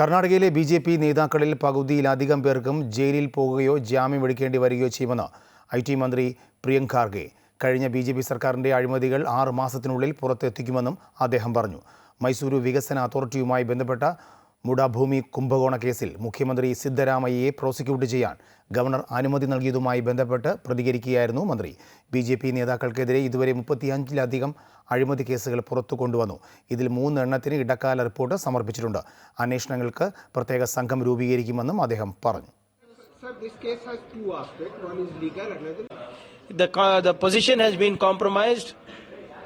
കർണാടകയിലെ B J P നേതാക്കളിൽ പകുതിയിലധികം പേർക്കും ജയിലിൽ പോകുകയോ ജാമ്യം എടുക്കേണ്ടി വരികയോ ചെയ്യുമെന്ന് ഐ ടി മന്ത്രി പ്രിയങ്ക് ഖാർഗെ. കഴിഞ്ഞ ബി ജെ പി സർക്കാരിന്റെ അഴിമതികൾ ആറ് മാസത്തിനുള്ളിൽ പുറത്തെത്തിക്കുമെന്നും അദ്ദേഹം പറഞ്ഞു. മൈസൂരു വികസന അതോറിറ്റിയുമായി ബന്ധപ്പെട്ട മുഡാഭൂമി കുംഭകോണ കേസിൽ മുഖ്യമന്ത്രി സിദ്ധരാമയ്യയെ പ്രോസിക്യൂട്ട് ചെയ്യാൻ ഗവർണർ അനുമതി നൽകിയതുമായി ബന്ധപ്പെട്ട് പ്രതികരിക്കുകയായിരുന്നു മന്ത്രി ബി ജെ പി നേതാക്കൾക്കെതിരെ ഇതുവരെ മുപ്പത്തിയഞ്ചിലധികം അഴിമതി കേസുകൾ പുറത്തു കൊണ്ടുവന്നു ഇതിൽ മൂന്നെണ്ണത്തിന് ഇടക്കാല റിപ്പോർട്ട് സമർപ്പിച്ചിട്ടുണ്ട് അന്വേഷണങ്ങൾക്ക് പ്രത്യേക സംഘം രൂപീകരിക്കുമെന്നും അദ്ദേഹം പറഞ്ഞു Sir, this case has two aspects. One is legal, the the position has been compromised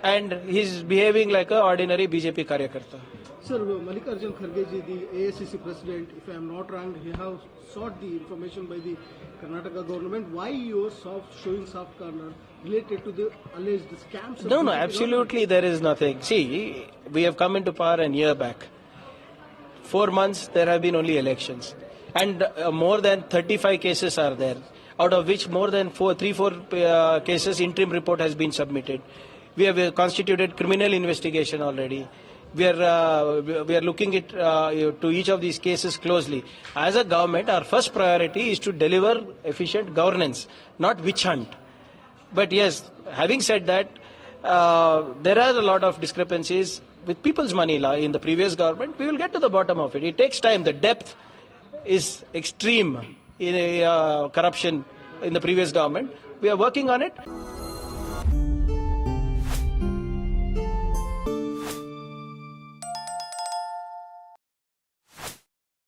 and he's behaving like a ordinary BJP karyakarta. Sir, Mallikarjun Kharge ji, the AICC president, if I am not wrong, he have sought the information by the Karnataka government. Why you are soft, showing soft corner related to the alleged scams? No, no, absolutely there is nothing. See, we have come into power a year back. Four months there have been only elections, and uh, more than 35 cases are there, out of which more than four, three, four uh, cases interim report has been submitted. We have uh, constituted criminal investigation already. We are uh, we are looking at uh, to each of these cases closely. As a government, our first priority is to deliver efficient governance, not witch hunt. But yes, having said that, uh, there are a lot of discrepancies with people's money in the previous government. We will get to the bottom of it. It takes time. The depth is extreme in uh, corruption in the previous government. We are working on it.